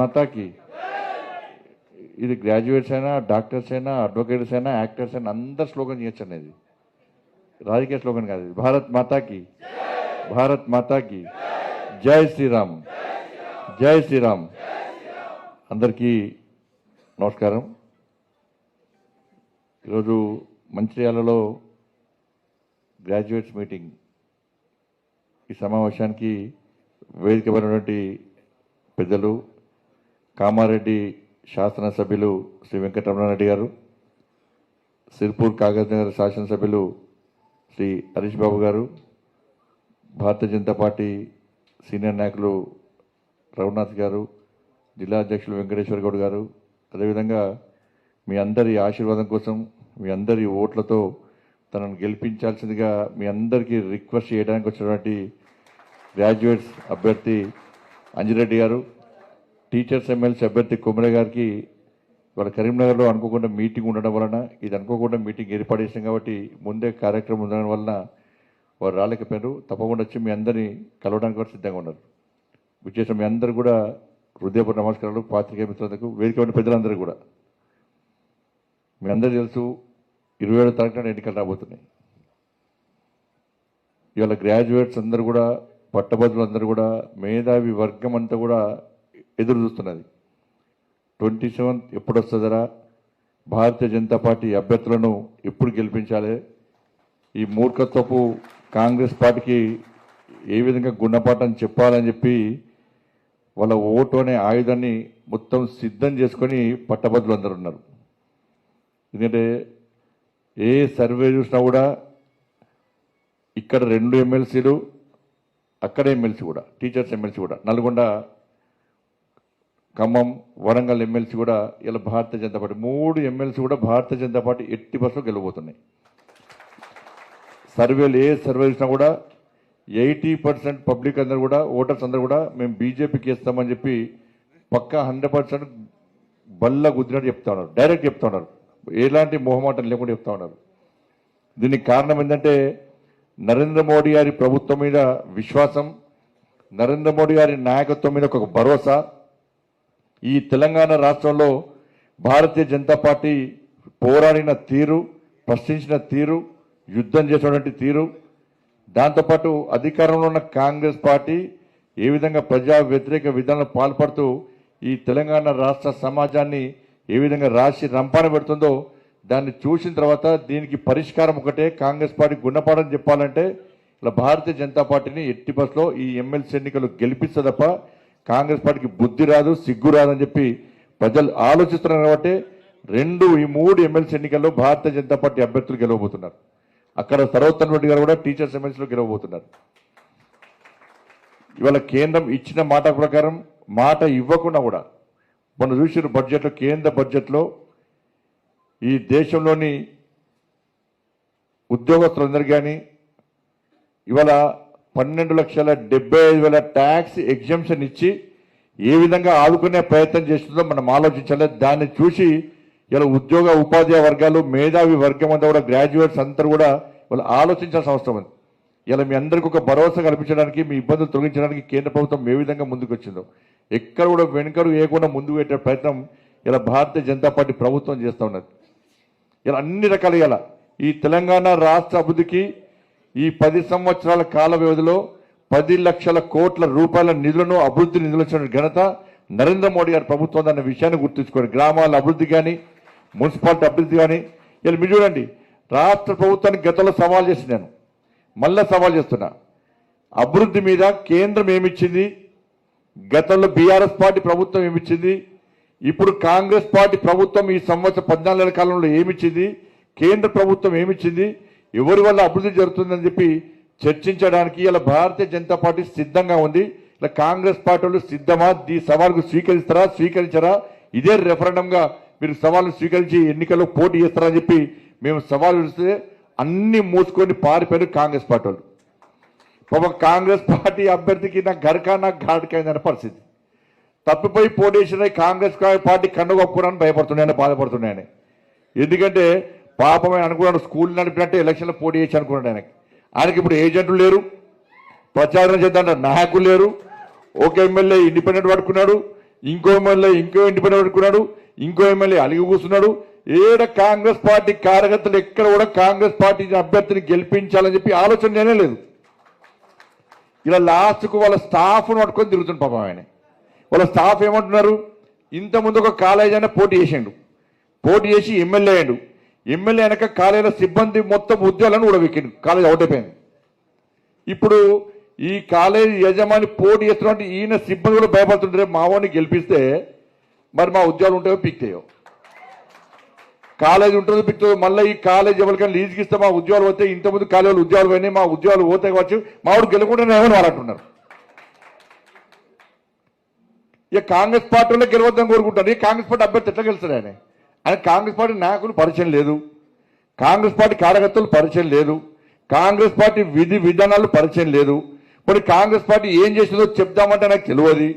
మాతాకి. ఇది గ్రాడ్యుయేట్స్ అయినా డాక్టర్స్ అయినా అడ్వకేట్స్ అయినా యాక్టర్స్ అయినా అందరు స్లోగన్ చేయొచ్చు అనేది. రాజకీయ స్లోగన్ కాదు ఇది. భారత్ మాతాకి. భారత్ మాతాకి. జై శ్రీరామ్. జై శ్రీరామ్. అందరికీ నమస్కారం. ఈరోజు మంచిర్యాలలో గ్రాడ్యుయేట్స్ మీటింగ్ ఈ సమావేశానికి వేదికమైనటువంటి పెద్దలు కామారెడ్డి శాసనసభ్యులు శ్రీ వెంకటరమణారెడ్డి గారు సిర్పూర్ కాగజ్నగర్ శాసనసభ్యులు శ్రీ హరీష్ బాబు గారు భారతీయ జనతా పార్టీ సీనియర్ నాయకులు రఘునాథ్ గారు జిల్లా అధ్యక్షులు వెంకటేశ్వర గౌడ్ గారు. అదేవిధంగా మీ అందరి ఆశీర్వాదం కోసం మీ అందరి ఓట్లతో తనను గెలిపించాల్సిందిగా మీ అందరికీ రిక్వెస్ట్ చేయడానికి వచ్చినటువంటి గ్రాడ్యుయేట్స్ అభ్యర్థి అంజిరెడ్డి గారు. టీచర్స్ ఎమ్మెల్సీ అభ్యర్థి కుమరే గారికి వాళ్ళ కరీంనగర్లో అనుకోకుండా మీటింగ్ ఉండడం వలన ఇది అనుకోకుండా మీటింగ్ ఏర్పాటు చేసాం కాబట్టి ముందే కార్యక్రమం ఉండడం వలన వారు రాలేకపోయారు తప్పకుండా వచ్చి మీ అందరినీ కలవడానికి కూడా సిద్ధంగా ఉన్నారు. విచ్చేసిన మీ అందరూ కూడా హృదయపూర్వ నమస్కారాలు పాత్రికేయ మిత్రులకు వేదిక ఉన్న పెద్దలందరూ కూడా. మీ అందరూ తెలుసు ఇరవై ఏడో తారీఖున ఎన్నికలు రాబోతున్నాయి. ఇవాళ గ్రాడ్యుయేట్స్ అందరూ కూడా పట్టభద్రులు అందరూ కూడా మేధావి వర్గం అంతా కూడా ఎదురు చూస్తున్నది ట్వంటీ సెవెంత్ ఎప్పుడు వస్తుందరా భారతీయ జనతా పార్టీ అభ్యర్థులను ఎప్పుడు గెలిపించాలి? ఈ మూర్ఖత్వపు కాంగ్రెస్ పార్టీకి ఏ విధంగా గుణపాఠం చెప్పాలని చెప్పి వాళ్ళ ఓటు అనే ఆయుధాన్ని మొత్తం సిద్ధం చేసుకొని పట్టభద్రులు అందరూ ఉన్నారు. ఎందుకంటే ఏ సర్వే చూసినా కూడా ఇక్కడ రెండు ఎమ్మెల్సీలు అక్కడ ఎమ్మెల్సీ కూడా టీచర్స్ ఎమ్మెల్సీ కూడా నల్గొండ ఖమ్మం వరంగల్ ఎమ్మెల్సీ కూడా ఇలా భారతీయ జనతా పార్టీ మూడు ఎమ్మెల్సీ కూడా భారతీయ జనతా పార్టీ ఎట్టి బస్సులో గెలబోతున్నాయి సర్వేలు ఏ సర్వే చూసినా కూడా ఎయిటీ పర్సెంట్ పబ్లిక్ అందరు కూడా ఓటర్స్ అందరు కూడా మేము బీజేపీకి ఇస్తామని చెప్పి పక్కా హండ్రెడ్ పర్సెంట్ బల్ల గుద్దినట్టు చెప్తా ఉన్నారు. డైరెక్ట్ చెప్తా ఉన్నారు. ఎలాంటి మొహమాటం లేకుండా చెప్తా ఉన్నారు. దీనికి కారణం ఏంటంటే నరేంద్ర మోడీ గారి ప్రభుత్వం మీద విశ్వాసం నరేంద్ర మోడీ గారి నాయకత్వం మీద ఒక భరోసా ఈ తెలంగాణ రాష్ట్రంలో భారతీయ జనతా పార్టీ పోరాడిన తీరు ప్రశ్నించిన తీరు యుద్ధం చేసినటువంటి తీరు. దాంతోపాటు అధికారంలో ఉన్న కాంగ్రెస్ పార్టీ ఏ విధంగా ప్రజా వ్యతిరేక విధానంలో పాల్పడుతూ ఈ తెలంగాణ రాష్ట్ర సమాజాన్ని ఏ విధంగా రాసి రంపాన పెడుతుందో దాన్ని చూసిన తర్వాత దీనికి పరిష్కారం ఒకటే కాంగ్రెస్ పార్టీ గుణపాఠం చెప్పాలంటే ఇలా భారతీయ జనతా పార్టీని ఎట్టి బస్లో ఈ ఎమ్మెల్సీ ఎన్నికలు గెలిపిస్తే తప్ప కాంగ్రెస్ పార్టీకి బుద్ధి రాదు సిగ్గు రాదని చెప్పి ప్రజలు ఆలోచిస్తున్నారు కాబట్టి రెండు ఈ మూడు ఎమ్మెల్సీ ఎన్నికల్లో భారతీయ జనతా పార్టీ అభ్యర్థులు గెలవబోతున్నారు. అక్కడ సర్వోత్తమ్ రెడ్డి గారు కూడా టీచర్స్ ఎమ్మెల్సీలో గెలవబోతున్నారు. ఇవాళ కేంద్రం ఇచ్చిన మాట ప్రకారం మాట ఇవ్వకుండా కూడా మొన్న చూసిన బడ్జెట్లో కేంద్ర బడ్జెట్లో ఈ దేశంలోని ఉద్యోగస్తులందరికీ కానీ ఇవాళ పన్నెండు లక్షల డెబ్బై ఐదు వేల ట్యాక్స్ ఎగ్జంప్షన్ ఇచ్చి ఏ విధంగా ఆదుకునే ప్రయత్నం చేస్తుందో మనం ఆలోచించాలి దాన్ని చూసి ఇలా ఉద్యోగ ఉపాధ్యాయ వర్గాలు మేధావి వర్గం అంతా కూడా గ్రాడ్యుయేట్స్ అందరూ కూడా వాళ్ళు ఆలోచించాల్సిన అవసరం ఉంది. ఇలా మీ అందరికీ ఒక భరోసా కల్పించడానికి మీ ఇబ్బందులు తొలగించడానికి కేంద్ర ప్రభుత్వం ఏ విధంగా ముందుకు వచ్చిందో ఎక్కడ కూడా వెనుకడు వేయకుండా ముందుకు పెట్టే ప్రయత్నం ఇలా భారతీయ జనతా పార్టీ ప్రభుత్వం చేస్తూ ఉన్నది. ఇలా అన్ని రకాల ఇలా ఈ తెలంగాణ రాష్ట్ర అభివృద్ధికి ఈ పది సంవత్సరాల కాల వ్యవధిలో పది లక్షల కోట్ల రూపాయల నిధులను అభివృద్ధి నిధులు ఘనత నరేంద్ర మోడీ గారి ప్రభుత్వం అన్న విషయాన్ని గుర్తుంచుకోండి గ్రామాల అభివృద్ధి కానీ మున్సిపాలిటీ అభివృద్ధి కానీ ఇలా మీరు చూడండి. రాష్ట్ర ప్రభుత్వానికి గతంలో సవాల్ చేసి నేను మళ్ళా సవాల్ చేస్తున్నా. అభివృద్ధి మీద కేంద్రం ఏమిచ్చింది? గతంలో బీఆర్ఎస్ పార్టీ ప్రభుత్వం ఏమిచ్చింది? ఇప్పుడు కాంగ్రెస్ పార్టీ ప్రభుత్వం ఈ సంవత్సరం పద్నాలుగేళ్ళ కాలంలో ఏమిచ్చింది? కేంద్ర ప్రభుత్వం ఏమిచ్చింది? ఎవరి వల్ల అభివృద్ధి జరుగుతుందని చెప్పి చర్చించడానికి ఇలా భారతీయ జనతా పార్టీ సిద్ధంగా ఉంది. ఇలా కాంగ్రెస్ పార్టీ వాళ్ళు సిద్ధమా? ఈ సవాల్కు స్వీకరిస్తారా? స్వీకరించరా? ఇదే రెఫరెండంగా మీరు సవాలు స్వీకరించి ఎన్నికల్లో పోటీ చేస్తారని చెప్పి మేము సవాలు ఇస్తే అన్ని మూసుకొని పారిపోయారు కాంగ్రెస్ పార్టీ వాళ్ళు పాపం కాంగ్రెస్ పార్టీ అభ్యర్థికి నా గరకా నాకు ఘాటుకైందన్న పరిస్థితి. తప్పిపోయి పోటీ చేసిన కాంగ్రెస్ పార్టీ కన్ను భయపడుతున్నాయని బాధపడుతున్నాయని. ఎందుకంటే పాపం ఆయన అనుకున్నాడు స్కూల్ నడిపినట్టే ఎలక్షన్లో పోటీ చేసి అనుకున్నాడు ఆయనకి. ఆయనకి ఇప్పుడు ఏజెంట్లు లేరు ప్రచారం చేద్దాం నాయకులు లేరు ఒక ఎమ్మెల్యే ఇండిపెండెంట్ పట్టుకున్నాడు ఇంకో ఎమ్మెల్యే ఇంకో ఇండిపెండెంట్ పట్టుకున్నాడు ఇంకో ఎమ్మెల్యే అలిగి కూర్చున్నాడు. ఏడ కాంగ్రెస్ పార్టీ కార్యకర్తలు ఎక్కడ కూడా కాంగ్రెస్ పార్టీ అభ్యర్థిని గెలిపించాలని చెప్పి ఆలోచన నేనే లేదు. ఇలా లాస్ట్కు వాళ్ళ స్టాఫ్ను పట్టుకొని తిరుగుతుంది పాపం ఆయన. వాళ్ళ స్టాఫ్ ఏమంటున్నారు? ఇంతకుముందు ముందు ఒక కాలేజ్ అయినా పోటీ చేసిండు. పోటీ చేసి ఎమ్మెల్యే అయ్యాడు. ఎమ్మెల్యే వెనక కాలేజీల సిబ్బంది మొత్తం ఉద్యోగాలను కూడా వెక్కిండు కాలేజ్ అవుట్ అయిపోయింది. ఇప్పుడు ఈ కాలేజీ యజమాని పోటీ చేస్తున్నట్టు ఈయన సిబ్బంది కూడా భయపడుతుంటారే మా వాడిని గెలిపిస్తే మరి మా ఉద్యోగాలు ఉంటాయో పీక్తాయో? కాలేజ్ ఉంటుందో పిక్తుందో మళ్ళీ ఈ కాలేజ్ ఎవరికైనా లీజుకి ఇస్తే మా ఉద్యోగాలు పోతే ఇంతమంది కాలేజీలు ఉద్యోగాలు పోయినాయి మా ఉద్యోగాలు పోతే కావచ్చు. మా వాడు గెలుకుంటేనేమని వాళ్ళు అంటున్నారు ఇక కాంగ్రెస్ పార్టీలో గెలవద్దని కోరుకుంటారు. ఈ కాంగ్రెస్ పార్టీ అభ్యర్థి ఎట్లా గెలుస్తాడు ఆయన కాంగ్రెస్ పార్టీ నాయకులు పరిచయం లేదు. కాంగ్రెస్ పార్టీ కార్యకర్తలు పరిచయం లేదు. కాంగ్రెస్ పార్టీ విధి విధానాలు పరిచయం లేదు. మరి కాంగ్రెస్ పార్టీ ఏం చేసిందో చెప్దామంటే నాకు తెలియదు.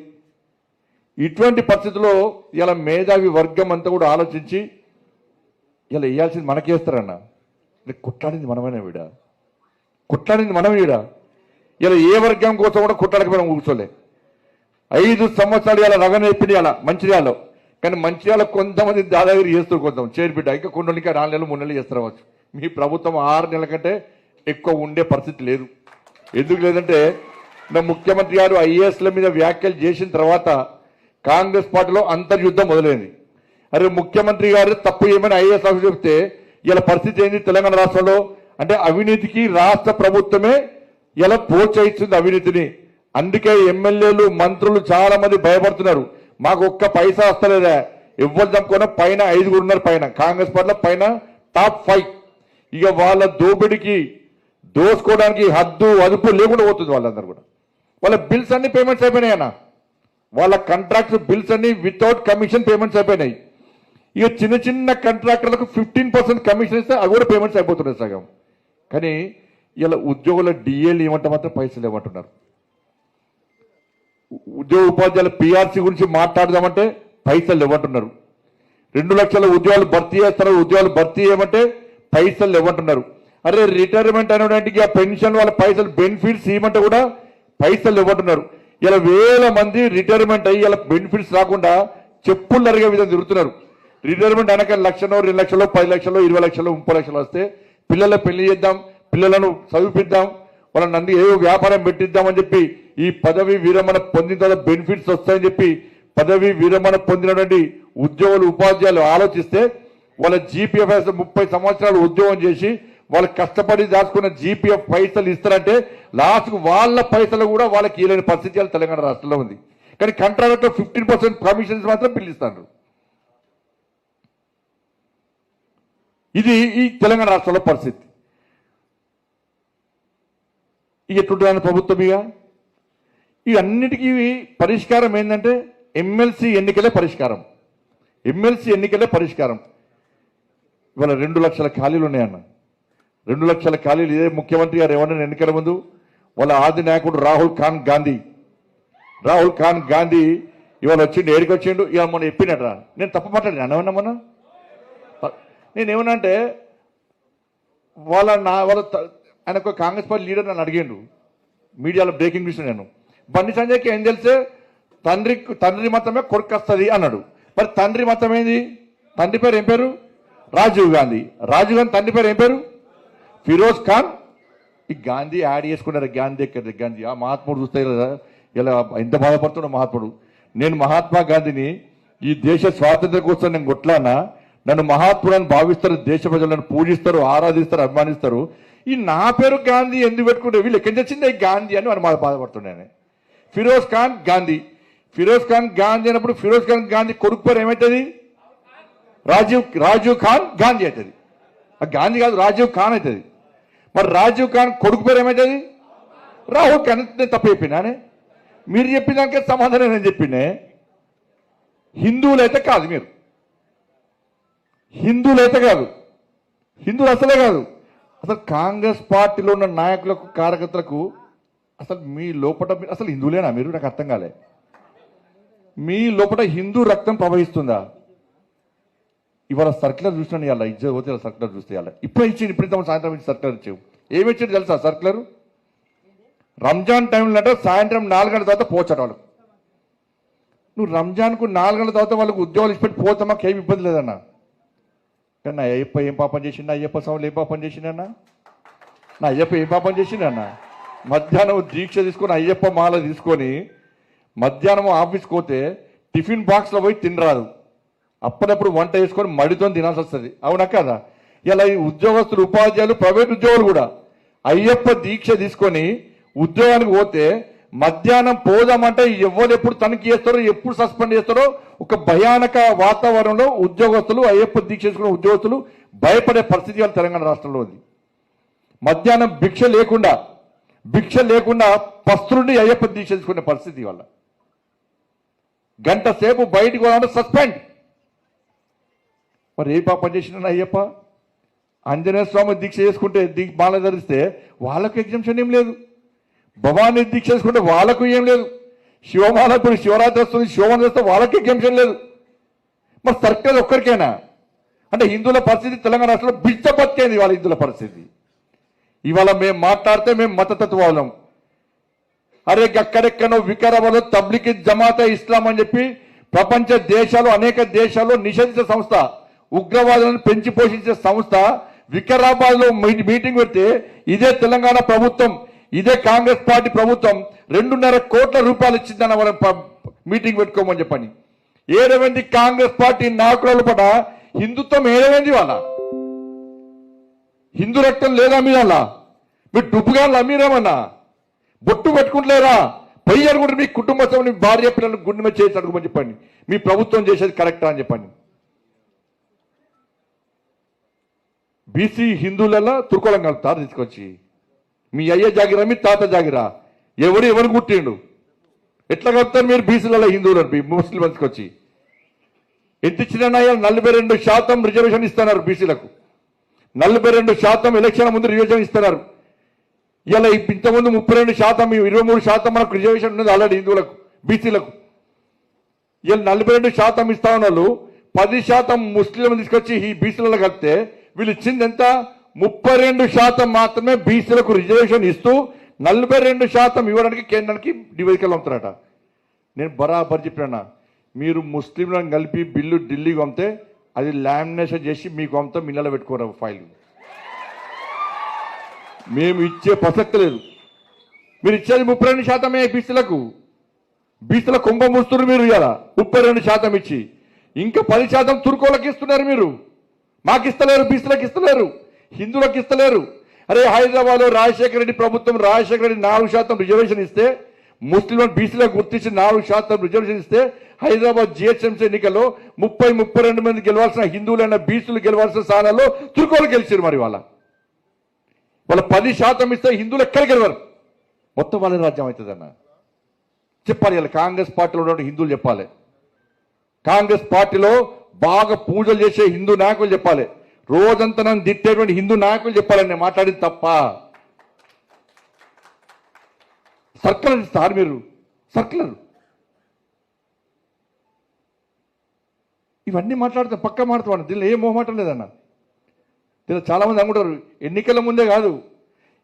ఇటువంటి పరిస్థితుల్లో ఇలా మేధావి వర్గం అంతా కూడా ఆలోచించి ఇలా వేయాల్సింది మనకేస్తారన్న ఇది కుట్లాడింది మనమేనా వీడ? కుట్లాడింది మనం వీడ? ఇలా ఏ వర్గం కోసం కూడా కుట్టాడకపోయినా కూర్చోలే. ఐదు సంవత్సరాలు ఇలా రగన ఎప్పిడి అలా మంచిర్యాలలో. కానీ మంచిర్యాల కొంతమంది దాదాగిరి చేస్తారు కొంత చేరిబిడ్డ ఇంకా కొన్ని ఇంకా నాలుగు నెలలు మూడు నెలలు చేస్తారవచ్చు మీ ప్రభుత్వం ఆరు నెలల కంటే ఎక్కువ ఉండే పరిస్థితి లేదు. ఎందుకు లేదంటే నా ముఖ్యమంత్రి గారు ఐఏఎస్ల మీద వ్యాఖ్యలు చేసిన తర్వాత కాంగ్రెస్ పార్టీలో అంతర్యుద్ధం మొదలైంది. అరే ముఖ్యమంత్రి గారు తప్పు ఏమైనా ఐఏఎస్ ఆఫీసర్ చెప్తే ఇలా పరిస్థితి ఏంది తెలంగాణ రాష్ట్రంలో? అంటే అవినీతికి రాష్ట్ర ప్రభుత్వమే ఇలా ప్రోత్సహిస్తుంది అవినీతిని. అందుకే ఎమ్మెల్యేలు మంత్రులు చాలా మంది భయపడుతున్నారు. మాకు ఒక్క పైసా వస్తలేదా. ఎవరు చంపుకున్నా పైన ఐదుగురు ఉన్నారు పైన. కాంగ్రెస్ పార్టీలో పైన టాప్ ఫైవ్. ఇక వాళ్ళ దోపిడికి దోసుకోవడానికి హద్దు అదుపు లేకుండా పోతుంది వాళ్ళందరూ కూడా. వాళ్ళ బిల్స్ అన్ని పేమెంట్స్ అయిపోయినాయి అన్న. వాళ్ళ కాంట్రాక్ట్స్ బిల్స్ అన్ని వితౌట్ కమిషన్ పేమెంట్స్ అయిపోయినాయి. ఇక చిన్న చిన్న కాంట్రాక్టర్లకు ఫిఫ్టీన్ పర్సెంట్ కమిషన్ ఇస్తే అవి కూడా పేమెంట్స్ అయిపోతున్నాయి సగం. కానీ ఇలా ఉద్యోగుల డిఏలు ఏమంటే మాత్రం పైసలు ఇవ్వమంటున్నారు ఉద్యోగ ఉపాధ్యాయుల పిఆర్సీ గురించి మాట్లాడదామంటే పైసలు ఇవ్వంటున్నారు రెండు లక్షల ఉద్యోగాలు భర్తీ చేస్తారు? ఉద్యోగాలు భర్తీ చేయమంటే పైసలు ఇవ్వంటున్నారు అరే రిటైర్మెంట్ అనేటువంటి ఆ పెన్షన్ వాళ్ళ పైసలు బెనిఫిట్స్ ఇవ్వమంటే కూడా పైసలు ఇవ్వంటున్నారు ఇలా వేల మంది రిటైర్మెంట్ అయ్యి ఇలా బెనిఫిట్స్ రాకుండా చెప్పులు అరిగే విధంగా తిరుగుతున్నారు. రిటైర్మెంట్ అనక లక్షలో రెండు లక్షలు పది లక్షలు ఇరవై లక్షలు ముప్పై లక్షలు వస్తే పిల్లల పెళ్ళి చేద్దాం పిల్లలను చదివిపిద్దాం వాళ్ళని అందుకే ఏదో వ్యాపారం పెట్టిద్దామని చెప్పి ఈ పదవి విరమణ పొందిన తర్వాత బెనిఫిట్స్ వస్తాయని చెప్పి పదవి విరమణ పొందినటువంటి ఉద్యోగులు ఉపాధ్యాయులు ఆలోచిస్తే వాళ్ళ జీపీఎఫ్ ముప్పై సంవత్సరాలు ఉద్యోగం చేసి వాళ్ళు కష్టపడి దాచుకున్న జీపీఎఫ్ పైసలు ఇస్తారంటే లాస్ట్కు వాళ్ళ పైసలు కూడా వాళ్ళకి ఇవ్వలేని పరిస్థితి తెలంగాణ రాష్ట్రంలో ఉంది. కానీ కంట్రాక్ట్లో ఫిఫ్టీన్ పర్సెంట్ కమిషన్స్ మాత్రం పిల్లిస్తారు ఇది ఈ తెలంగాణ రాష్ట్రంలో పరిస్థితి. ఇక ఎట్లుంటుందని ప్రభుత్వం ఇక? ఈ అన్నిటికీ పరిష్కారం ఏంటంటే ఎమ్మెల్సీ ఎన్నికలే పరిష్కారం. ఎమ్మెల్సీ ఎన్నికలే పరిష్కారం. ఇవాళ రెండు లక్షల ఖాళీలు ఉన్నాయన్న. రెండు లక్షల ఖాళీలు ఇదే ముఖ్యమంత్రి గారు ఏమన్నా ఎన్నికల ముందు వాళ్ళ ఆది నాయకుడు రాహుల్ ఖాన్ గాంధీ. రాహుల్ ఖాన్ గాంధీ ఇవాళ వచ్చిండు ఏడికి వచ్చిండు? ఇవాళ మొన్న చెప్పినట్రా. నేను తప్ప మాట్లాడినా? ఏమన్నా మొన్న? నేనేమన్నా అంటే వాళ్ళ నా వాళ్ళ త- ఆయన ఒక కాంగ్రెస్ పార్టీ లీడర్ నన్ను అడిగిండు. మీడియాలో బ్రేకింగ్ న్యూస్ నేను. బండి సంజయ్కి ఏం తెలిసే? తండ్రి తండ్రి మతమే కొడుకు వస్తుంది అన్నాడు. మరి తండ్రి మతం ఏంది తండ్రి పేరు ఏం పేరు? రాజీవ్ గాంధీ. రాజీవ్ గాంధీ తండ్రి పేరు ఏం పేరు? ఫిరోజ్ ఖాన్. ఈ గాంధీ యాడ్ చేసుకున్నారు? గాంధీ ఎక్కడ గాంధీ ఆ మహాత్ముడు చూస్తే ఇలా ఎంత బాధపడుతున్నా మహాత్ముడు? నేను మహాత్మా గాంధీని ఈ దేశ స్వాతంత్ర్యం కోసం నేను కొట్లానా నన్ను మహాత్ముడని భావిస్తారు దేశ ప్రజలను పూజిస్తారు ఆరాధిస్తారు అభిమానిస్తారు. ఈ నా పేరు గాంధీ ఎందుకు పెట్టుకుంటే వీళ్ళు ఎక్కడి నుంచి ఈ గాంధీ అని వాడు బాధ బాధపడుతున్నాను ఫిరోజ్ ఖాన్ గాంధీ. ఫిరోజ్ ఖాన్ గాంధీ అయినప్పుడు ఫిరోజ్ ఖాన్ గాంధీ కొడుకు పేరు ఏమవుతుంది రాజీవ్ రాజీవ్ ఖాన్ గాంధీ అవుతుంది ఆ గాంధీ కాదు రాజీవ్ ఖాన్ అవుతుంది మరి రాజీవ్ ఖాన్ కొడుకు పేరు ఏమవుతుంది రాహుల్ ఖాన్. నేను తప్పు చెప్పినానే మీరు చెప్పిన దానికే సమాధానం నేను చెప్పినే? హిందువులైతే కాదు మీరు. హిందువులైతే కాదు. హిందువులు అసలే కాదు. అసలు కాంగ్రెస్ పార్టీలో ఉన్న నాయకులకు కార్యకర్తలకు అసలు మీ లోపల అసలు హిందువులేనా? మీరు నాకు అర్థం కాలే. మీ లోపల హిందూ రక్తం ప్రవహిస్తుందా? ఇవాళ సర్క్యులర్ చూసినాను ఇవాళ ఇచ్చే పోతే సర్క్యులర్ చూస్తే ఇవాళ. ఇప్పుడు ఇచ్చింది ఇప్పుడు సాయంత్రం ఇచ్చి సర్క్యులర్ ఇచ్చావు. ఏమి ఇచ్చింది తెలుసా సర్క్యులర్? రంజాన్ టైంలో అంటే సాయంత్రం నాలుగు గంటల తర్వాత పోచట వాళ్ళు. నువ్వు రంజాన్కు నాలుగు గంటల తర్వాత వాళ్ళకు ఉద్యోగాలు ఇచ్చిపెట్టి పోతే మాకు ఏమి ఇబ్బంది లేదన్నా? కానీ నా అయ్యప్ప ఏం పాపం చేసిండు? అయ్యప్ప స్వాములు ఏం పాపం చేసిండన్నా నా అయ్యప్ప ఏం పాపం చేసిండన్నా మధ్యాహ్నం దీక్ష తీసుకొని అయ్యప్ప మాల తీసుకొని మధ్యాహ్నం ఆఫీస్కి పోతే టిఫిన్ బాక్స్లో పోయి తినరాదు. అప్పుడప్పుడు వంట వేసుకొని మడితో తినాల్సి వస్తుంది. అవునా కదా? ఇలా ఈ ఉద్యోగస్తులు ఉపాధ్యాయులు ప్రైవేట్ ఉద్యోగులు కూడా అయ్యప్ప దీక్ష తీసుకొని ఉద్యోగానికి పోతే మధ్యాహ్నం పోదామంటే ఎవరు ఎప్పుడు తనిఖీ చేస్తారో ఎప్పుడు సస్పెండ్ చేస్తారో ఒక భయానక వాతావరణంలో ఉద్యోగస్తులు అయ్యప్ప దీక్ష చేసుకున్న ఉద్యోగస్తులు భయపడే పరిస్థితి వాళ్ళ తెలంగాణ రాష్ట్రంలో ఉంది. మధ్యాహ్నం భిక్ష లేకుండా భిక్ష లేకుండా పస్తులుండి అయ్యప్ప దీక్ష పరిస్థితి వాళ్ళ గంట సేపు బయటకు పోదామంటే సస్పెండ్. మరి ఏ పాపం చేసిన అయ్యప్ప? ఆంజనేయ స్వామి దీక్ష చేసుకుంటే దీ బాల ధరిస్తే వాళ్ళకు ఎగ్జామ్షన్ ఏం లేదు. భవానీ దీక్ష చేసుకుంటే వాళ్ళకు ఏం లేదు. శివమాల ఇప్పుడు శివరాత్రి వస్తుంది శివమాల చేస్తే వాళ్ళకి ఎగ్జామ్షన్ లేదు. మరి సర్కార్ ఒక్కరికైనా. అంటే హిందువుల పరిస్థితి తెలంగాణ రాష్ట్రంలో బిడ్డ బతికేది వాళ్ళ హిందువుల పరిస్థితి. ఇవాళ మేము మాట్లాడితే మేము మతతత్వాలం. అరే అక్కడెక్కడో వికారాబాద్ తబ్లికి జమాత ఇస్లాం అని చెప్పి ప్రపంచ దేశాలు అనేక దేశాల్లో నిషేధించే సంస్థ ఉగ్రవాదులను పెంచి పోషించే సంస్థ వికారాబాద్లో మీటింగ్ పెడితే ఇదే తెలంగాణ ప్రభుత్వం ఇదే కాంగ్రెస్ పార్టీ ప్రభుత్వం రెండున్నర కోట్ల రూపాయలు ఇచ్చిందన్న మనం మీటింగ్ పెట్టుకోమని చెప్పని. ఏడవంది కాంగ్రెస్ పార్టీ నాయకుల పట హిందుత్వం ఏడవంది వాళ్ళ హిందూ రక్తం లేదా మీదల్లా మీరు డుబ్బుగాళ్ళు అమ్మిరేమన్నా బొట్టు పెట్టుకుంటలేరా? పొయ్యి అనుకుంటే మీ కుటుంబ సభ్యులు మీ భార్య పిల్లలు గుండె మీద చేసి అడుగుమని చెప్పండి. మీ ప్రభుత్వం చేసేది కరెక్టా అని చెప్పండి. బీసీ హిందువులలో తుర్కోలం కలుపుతారు తీసుకొచ్చి. మీ అయ్య జాగిరా మీ తాత జాగిరా? ఎవడు ఎవరు కుట్టిండు? ఎట్లా కలుపుతారు మీరు బీసీలలో హిందువులను? మీ ముస్లింస్కి వచ్చి. ఎంత ఇచ్చినా నలభై రెండు శాతం రిజర్వేషన్ ఇస్తున్నారు బీసీలకు. నలభై రెండు శాతం ఎలక్షన్ ముందు రిజర్వేషన్ ఇస్తున్నారు. ఇలా ఇంతకుముందు ముప్పై రెండు శాతం ఇరవై మూడు శాతం మనకు రిజర్వేషన్ ఉన్నది ఆల్రెడీ హిందువులకు బీసీలకు. ఇలా నలభై రెండు శాతం ఇస్తా ఉన్న వాళ్ళు పది శాతం ముస్లింలు తీసుకొచ్చి ఈ బీసీలలో కలిపితే వీళ్ళు ఇచ్చింది ఎంత? ముప్పై రెండు శాతం మాత్రమే బీసీలకు రిజర్వేషన్ ఇస్తూ నలభై రెండు శాతం ఇవ్వడానికి కేంద్రానికి నివేదికలు అమ్ముతారట నేను బరాబర్ చెప్పినా మీరు ముస్లింలను కలిపి బిల్లు ఢిల్లీకి పంపితే అది లామినేషన్ చేసి మీకు పంపుతా మిల్లలో పెట్టుకోరు ఫైల్ మేము ఇచ్చే ప్రసక్తి లేదు. మీరు ఇచ్చేది ముప్పై రెండు శాతమే బీసీలకు. బీసీల కుంభ ముస్తున్నారు మీరు ఇలా ముప్పై రెండు శాతం ఇచ్చి. ఇంకా పది శాతం తుర్కోళ్ళకి ఇస్తున్నారు మీరు. మాకు ఇస్తలేరు బీసీలకు ఇస్తలేరు హిందువులకు ఇస్తలేరు. అరే హైదరాబాద్లో రాజశేఖర రెడ్డి ప్రభుత్వం రాజశేఖర రెడ్డి నాలుగు శాతం రిజర్వేషన్ ఇస్తే ముస్లిం బీసీలకు గుర్తించి నాలుగు శాతం రిజర్వేషన్ ఇస్తే హైదరాబాద్ జిహెచ్ఎంసీ ఎన్నికల్లో ముప్పై ముప్పై రెండు మంది గెలవాల్సిన హిందువులైన బీసీలు గెలవాల్సిన స్థానాల్లో తుర్కోలు గెలిచారు మరి వాళ్ళ. వాళ్ళ పది శాతం ఇస్తే హిందువులు ఎక్కడ గెలవరు? మొత్తం వాళ్ళ రాజ్యం అవుతుందన్న. చెప్పాలి ఇలా కాంగ్రెస్ పార్టీలో ఉన్నటువంటి హిందువులు చెప్పాలి. కాంగ్రెస్ పార్టీలో బాగా పూజలు చేసే హిందూ నాయకులు చెప్పాలి. రోజంతా నన్ను తిట్టేటువంటి హిందూ నాయకులు చెప్పాలని నేను మాట్లాడింది తప్ప. సర్కులర్ ఇస్తారు మీరు? సర్కులర్. ఇవన్నీ మాట్లాడితే పక్క మాట్లాడుతున్నాను దీనిలో ఏ మొహమాటం లేదన్న. దీనిలో చాలామంది అనుకుంటారు ఎన్నికల ముందే కాదు.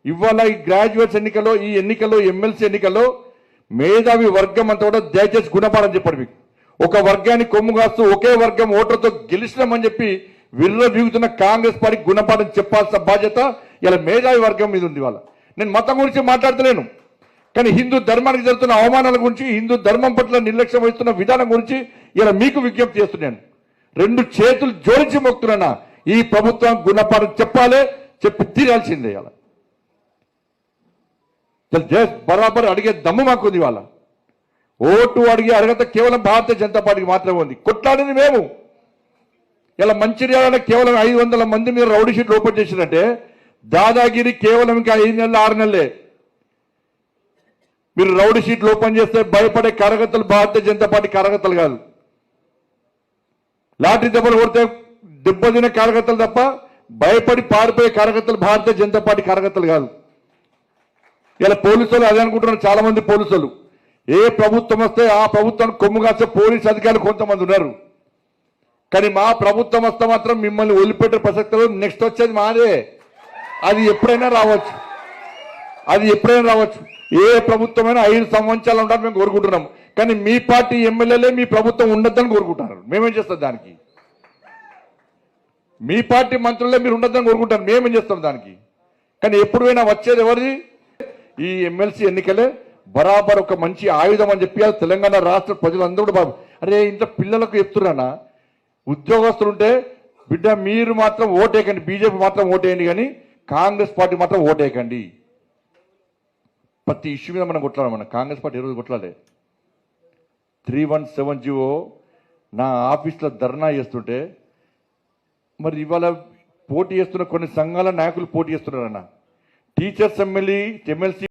ఇవాళ ఈ గ్రాడ్యుయేట్స్ ఎన్నికల్లో ఈ ఎన్నికల్లో ఎమ్మెల్సీ ఎన్నికల్లో మేధావి వర్గం అంతా కూడా దయచేసి గుణపాఠం చెప్పండి మీకు. ఒక వర్గాన్ని కొమ్ము కాస్తూ ఒకే వర్గం ఓటర్తో గెలిచినామని చెప్పి విర్ర వీగుతున్న కాంగ్రెస్ పార్టీ గుణపాఠం చెప్పాల్సిన బాధ్యత ఇలా మేధావి వర్గం మీద ఉంది వాళ్ళ నేను మతం గురించి మాట్లాడతలేను. కానీ హిందూ ధర్మానికి జరుగుతున్న అవమానాల గురించి హిందూ ధర్మం పట్ల నిర్లక్ష్యం వహిస్తున్న విధానం గురించి ఇలా మీకు విజ్ఞప్తి చేస్తున్నాను. రెండు చేతులు జోడించి మొక్కుతున్నా ఈ ప్రభుత్వం గుణపాఠం చెప్పాలి చెప్పి తీరాల్సిందే ఇలా బరాబర్ అడిగే దమ్ము మాకుంది వాళ్ళ ఓటు అడిగే అర్హత కేవలం భారతీయ జనతా పార్టీకి మాత్రమే ఉంది. కొట్లాడింది మేము. ఇలా మంచిర్యాల కేవలం ఐదు వందల మంది మీరు రౌడీ షీట్లు ఓపెన్ చేసినట్టే దాదాగిరి కేవలం ఇంకా ఐదు నెలలు ఆరు నెలలే. మీరు రౌడీ షీట్లు ఓపెన్ చేస్తే భయపడే కార్యకర్తలు భారతీయ జనతా పార్టీ కార్యకర్తలు కాదు. లాటరీ దెబ్బలు కొడితే దెబ్బతిన కార్యకర్తలు తప్ప భయపడి పారిపోయే కార్యకర్తలు భారతీయ జనతా పార్టీ కార్యకర్తలు కాదు. ఇలా పోలీసులు అదే అనుకుంటున్నారు చాలా మంది పోలీసులు. ఏ ప్రభుత్వం వస్తే ఆ ప్రభుత్వానికి కొమ్ము కాసే పోలీస్ అధికారులు కొంతమంది ఉన్నారు. కానీ మా ప్రభుత్వం వస్తే మాత్రం మిమ్మల్ని వదిలిపెట్టే ప్రసక్తులు నెక్స్ట్ వచ్చేది మాదే. అది ఎప్పుడైనా రావచ్చు. అది ఎప్పుడైనా రావచ్చు. ఏ ప్రభుత్వమైనా ఐదు సంవత్సరాలు ఉండాలని మేము కోరుకుంటున్నాం. కానీ మీ పార్టీ ఎమ్మెల్యేలే మీ ప్రభుత్వం ఉండొద్దని కోరుకుంటారు మేమేం చేస్తాం దానికి? మీ పార్టీ మంత్రులే మీరు ఉండొద్దని కోరుకుంటారు మేమేం చేస్తాం దానికి? కానీ ఎప్పుడైనా వచ్చేది ఎవరిది? ఈ ఎమ్మెల్సీ ఎన్నికలే బరాబర్ ఒక మంచి ఆయుధం అని చెప్పి తెలంగాణ రాష్ట్ర ప్రజలందరూ కూడా బాబు అరే ఇంత పిల్లలకు చెప్తున్నానా? ఉద్యోగస్తులు ఉంటే బిడ్డ మీరు మాత్రం ఓటేయకండి బీజేపీ మాత్రం ఓటేయండి కానీ కాంగ్రెస్ పార్టీ మాత్రం ఓటేయకండి. ప్రతి ఇష్యూ మీద మనం కొట్లాడాలి మనం కాంగ్రెస్ పార్టీ ఈరోజు కొట్లాడే త్రీ వన్ సెవెన్ జీవో నా ఆఫీస్లో ధర్నా చేస్తుంటే మరి ఇవాళ పోటీ చేస్తున్న కొన్ని సంఘాల నాయకులు పోటీ చేస్తున్నారన్న. Teachers MLA MLC